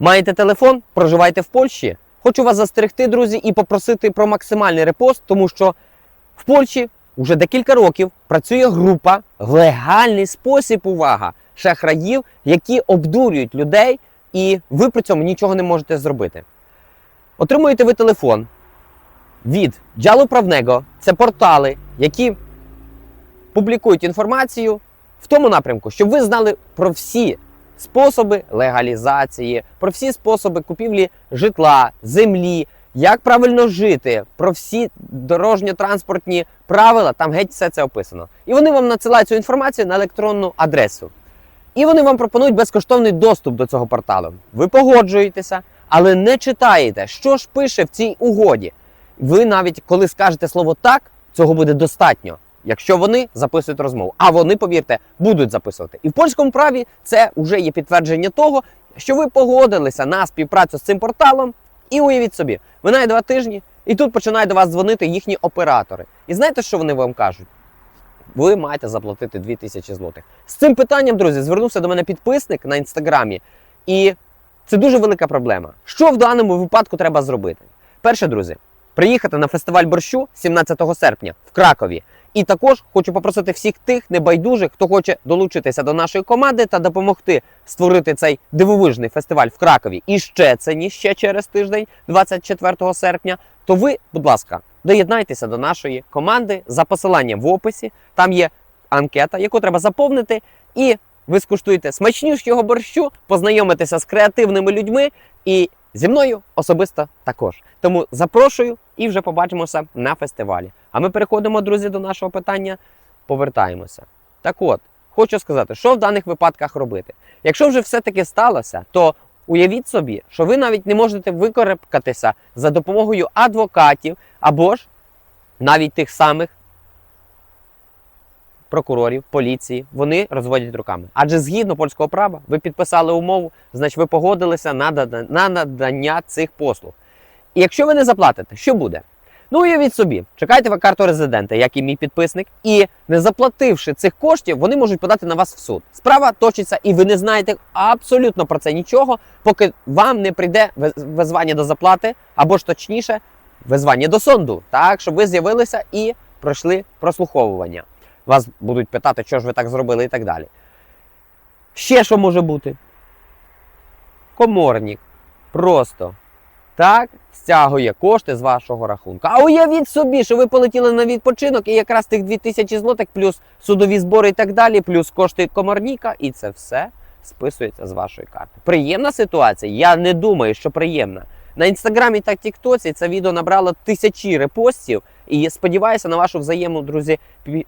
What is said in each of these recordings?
Маєте телефон, проживаєте в Польщі. Хочу вас застерегти, друзі, і попросити про максимальний репост, тому що в Польщі вже декілька років працює група в легальний спосіб, увага, шахраїв, які обдурюють людей, і ви при цьому нічого не можете зробити. Отримуєте ви телефон від Джалу Правnego. Це портали, які публікують інформацію в тому напрямку, щоб ви знали про всі способи легалізації, про всі способи купівлі житла, землі, як правильно жити, про всі дорожньо-транспортні правила, там геть все це описано. І вони вам надсилають цю інформацію на електронну адресу. І вони вам пропонують безкоштовний доступ до цього порталу. Ви погоджуєтеся, але не читаєте, що ж пише в цій угоді. Ви навіть коли скажете слово так, цього буде достатньо, якщо вони записують розмову. А вони, повірте, будуть записувати. І в польському праві це вже є підтвердження того, що ви погодилися на співпрацю з цим порталом. І уявіть собі, минає два тижні, і тут починають до вас дзвонити їхні оператори. І знаєте, що вони вам кажуть? Ви маєте заплатити 2000 злотих. З цим питанням, друзі, звернувся до мене підписник на інстаграмі, і це дуже велика проблема. Що в даному випадку треба зробити? Перше, друзі, приїхати на фестиваль борщу 17 серпня в Кракові. І також хочу попросити всіх тих небайдужих, хто хоче долучитися до нашої команди та допомогти створити цей дивовижний фестиваль в Кракові. І ще це ні ще через тиждень, 24 серпня. То ви, будь ласка, доєднайтеся до нашої команди за посиланням в описі. Там є анкета, яку треба заповнити, і ви скуштуєте смачнішого борщу, познайомитеся з креативними людьми і зі мною особисто також. Тому запрошую і вже побачимося на фестивалі. А ми переходимо, друзі, до нашого питання. Повертаємося. Так от, хочу сказати, що в даних випадках робити. Якщо вже все-таки сталося, то уявіть собі, що ви навіть не можете викарабкатися за допомогою адвокатів або ж навіть тих самих прокурорів, поліції, вони розводять руками. Адже згідно польського права, ви підписали умову, значить ви погодилися на, нада- на надання цих послуг. І якщо ви не заплатите, що буде? Ну, уявіть собі, чекайте ви карту резидента, як і мій підписник, і не заплативши цих коштів, вони можуть подати на вас в суд. Справа точиться, і ви не знаєте абсолютно про це нічого, поки вам не прийде визвання до заплати, або ж точніше, визвання до суду, так, щоб ви з'явилися і пройшли прослуховування. Вас будуть питати, що ж ви так зробили і так далі. Ще що може бути? Коморник просто так стягує кошти з вашого рахунку. А уявіть собі, що ви полетіли на відпочинок і якраз тих 2000 злотих, плюс судові збори і так далі, плюс кошти комарніка, і це все списується з вашої карти. Приємна ситуація? Я не думаю, що приємна. На інстаграмі та тіктоці це відео набрало тисячі репостів, і сподіваюся на вашу взаємну, друзі,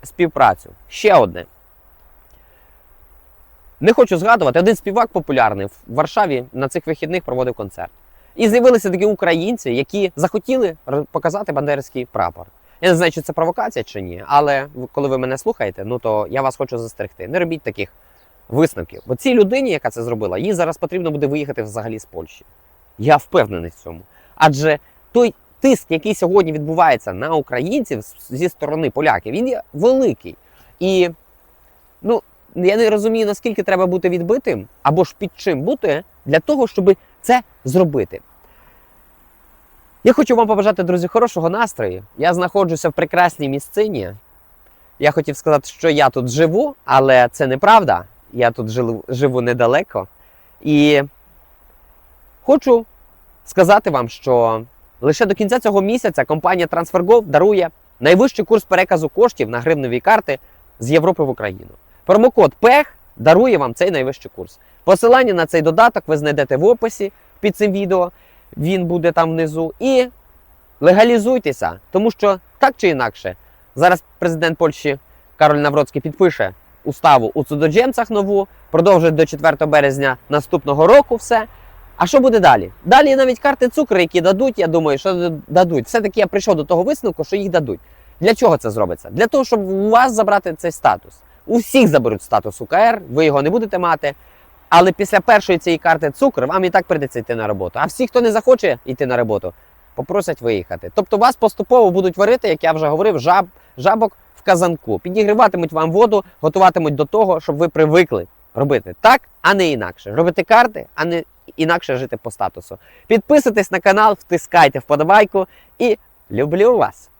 співпрацю. Ще одне. Не хочу згадувати, один співак популярний в Варшаві на цих вихідних проводив концерт. І з'явилися такі українці, які захотіли показати бандерський прапор. Я не знаю, чи це провокація чи ні, але коли ви мене слухаєте, ну то я вас хочу застерегти. Не робіть таких висновків. Бо цій людині, яка це зробила, їй зараз потрібно буде виїхати взагалі з Польщі. Я впевнений в цьому. Адже той тиск, який сьогодні відбувається на українців зі сторони поляків, він є великий. І ну, я не розумію, наскільки треба бути відбитим, або ж під чим бути для того, щоб це зробити. Я хочу вам побажати, друзі, хорошого настрою. Я знаходжуся в прекрасній місцині. Я хотів сказати, що я тут живу, але це неправда. Я тут живу, недалеко. І хочу сказати вам, що лише до кінця цього місяця компанія TransferGo дарує найвищий курс переказу коштів на гривневі карти з Європи в Україну. Промокод ПЕХ дарує вам цей найвищий курс. Посилання на цей додаток ви знайдете в описі під цим відео. Він буде там внизу. І легалізуйтеся, тому що так чи інакше, зараз президент Польщі Кароль Навроцький підпише уставу у цудоджемцях нову, продовжує до 4 березня наступного року все. А що буде далі? Далі навіть карти цукру, які дадуть, я думаю, що дадуть. Все-таки я прийшов до того висновку, що їх дадуть. Для чого це зробиться? Для того, щоб у вас забрати цей статус. У всіх заберуть статус УКР, ви його не будете мати. Але після першої цієї карти цукр вам і так прийдеться йти на роботу. А всі, хто не захоче йти на роботу, попросять виїхати. Тобто вас поступово будуть варити, як я вже говорив, жаб, жабок в казанку. Підігріватимуть вам воду, готуватимуть до того, щоб ви привикли робити так, а не інакше. Робити карти, а не інакше жити по статусу. Підписуйтесь на канал, втискайте вподобайку і люблю вас!